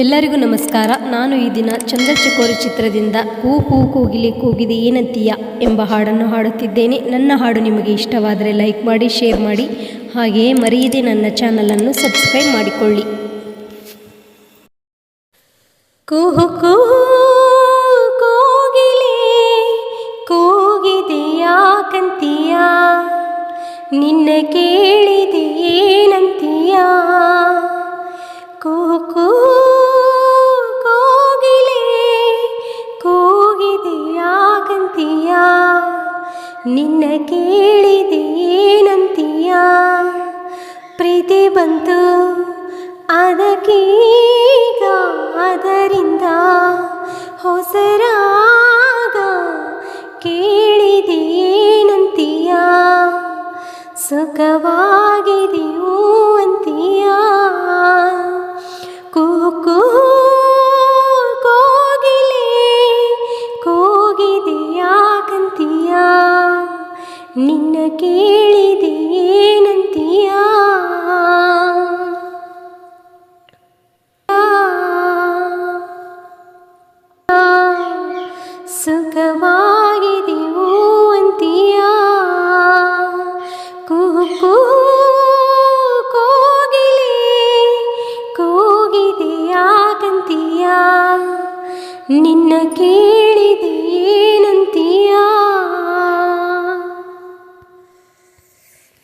ಎಲ್ಲರಿಗೂ ನಮಸ್ಕಾರ. ನಾನು ಈ ದಿನ ಚಂದ್ರಚಕೋರಿ ಚಿತ್ರದಿಂದ ಕೂ ಕೂ ಕೂಗಿಲಿ ಕೂಗಿದೆ ಏನಂತೀಯ ಎಂಬ ಹಾಡನ್ನು ಹಾಡುತ್ತಿದ್ದೇನೆ. ನನ್ನ ಹಾಡು ನಿಮಗೆ ಇಷ್ಟವಾದರೆ ಲೈಕ್ ಮಾಡಿ, ಶೇರ್ ಮಾಡಿ. ಹಾಗೆಯೇ ಮರೆಯದೆ ನನ್ನ ಚಾನಲನ್ನು ಸಬ್ಸ್ಕ್ರೈಬ್ ಮಾಡಿಕೊಳ್ಳಿ. ಕೂಹು ಕೂಹು ಕೋಗಿಲೆ ನಿನ್ನ ಕೇಳಿದೆ ಏನಂತೀಯ? ನಿನ್ನ ಕೇಳಿದೇನಂತೀಯ? ಪ್ರೀತಿ ಬಂತು ಅದಕ್ಕೀಗ ಅದರಿಂದ ಹೊಸರಾಗ ಕೇಳಿದೇನಂತೀಯ? ಸುಖವಾಗಿದೆಯೂ ನಿನ್ನ ಕೇಳಿದೆ ಏನಂತೀಯ ಸುಖವಾಗಿದೆಯೋ ಅಂತೀಯ? ಕೂಕು ಕೋಗಿಲೆ ಕೂಗಿದೆಯಾಕಂತೀಯ ನಿನ್ನ ಕೇಳಿದೆ